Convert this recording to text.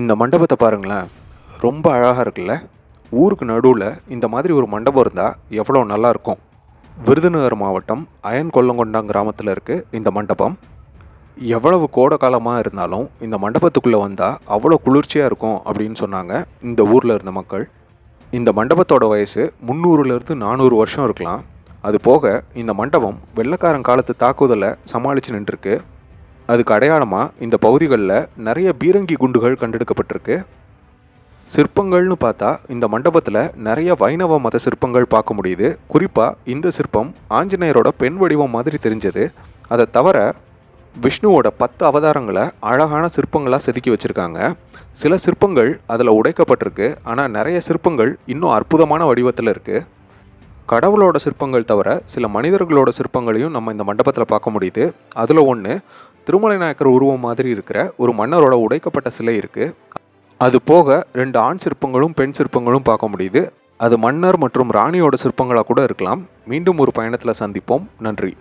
இந்த மண்டபத்தை பாருங்களேன். ரொம்ப அழகாக இருக்குல்ல? ஊருக்கு நடுவில் இந்த மாதிரி ஒரு மண்டபம் இருந்தால் எவ்வளோ நல்லா இருக்கும். விருதுநகர் மாவட்டம் அயன் கொல்லங்கொண்டா கிராமத்தில் இருக்குது இந்த மண்டபம். எவ்வளவு கோடை காலமாக இருந்தாலும் இந்த மண்டபத்துக்குள்ளே வந்தால் அவ்வளோ குளிர்ச்சியாக இருக்கும் அப்படின்னு சொன்னாங்க இந்த ஊரில் இருந்த மக்கள். இந்த மண்டபத்தோட வயசு முந்நூறுலேருந்து நானூறு வருஷம் இருக்கலாம். அது போக இந்த மண்டபம் வெள்ளைக்காரன் காலத்து தாக்குதலை சமாளித்து நின்றுருக்கு. அதுக்கு அடையாளமாக இந்த பகுதிகளில் நிறைய பீரங்கி குண்டுகள் கண்டெடுக்கப்பட்டிருக்கு. சிற்பங்கள்னு பார்த்தா இந்த மண்டபத்தில் நிறைய வைணவ மத சிற்பங்கள் பார்க்க முடியுது. குறிப்பாக இந்த சிற்பம் ஆஞ்சநேயரோட பெண் வடிவம் மாதிரி தெரிஞ்சது. அதை தவிர விஷ்ணுவோட பத்து அவதாரங்களை அழகான சிற்பங்களாக செதுக்கி வச்சுருக்காங்க. சில சிற்பங்கள் அதில் உடைக்கப்பட்டிருக்கு. ஆனால் நிறைய சிற்பங்கள் இன்னும் அற்புதமான வடிவத்தில் இருக்குது கடவுளோட சிற்பங்கள் தவிர சில மனிதர்களோட சிற்பங்களையும் நம்ம இந்த மண்டபத்தில் பார்க்க முடியுது. அதில் ஒன்று திருமலை நாயக்கர் உருவம் மாதிரி இருக்கிற ஒரு மன்னரோட உடைக்கப்பட்ட சிலை இருக்குது அது போக ரெண்டு ஆண் சிற்பங்களும் பெண் சிற்பங்களும் பார்க்க முடியுது. அது மன்னர் மற்றும் ராணியோட சிற்பங்களாக கூட இருக்கலாம். மீண்டும் ஒரு பயணத்தில் சந்திப்போம். நன்றி.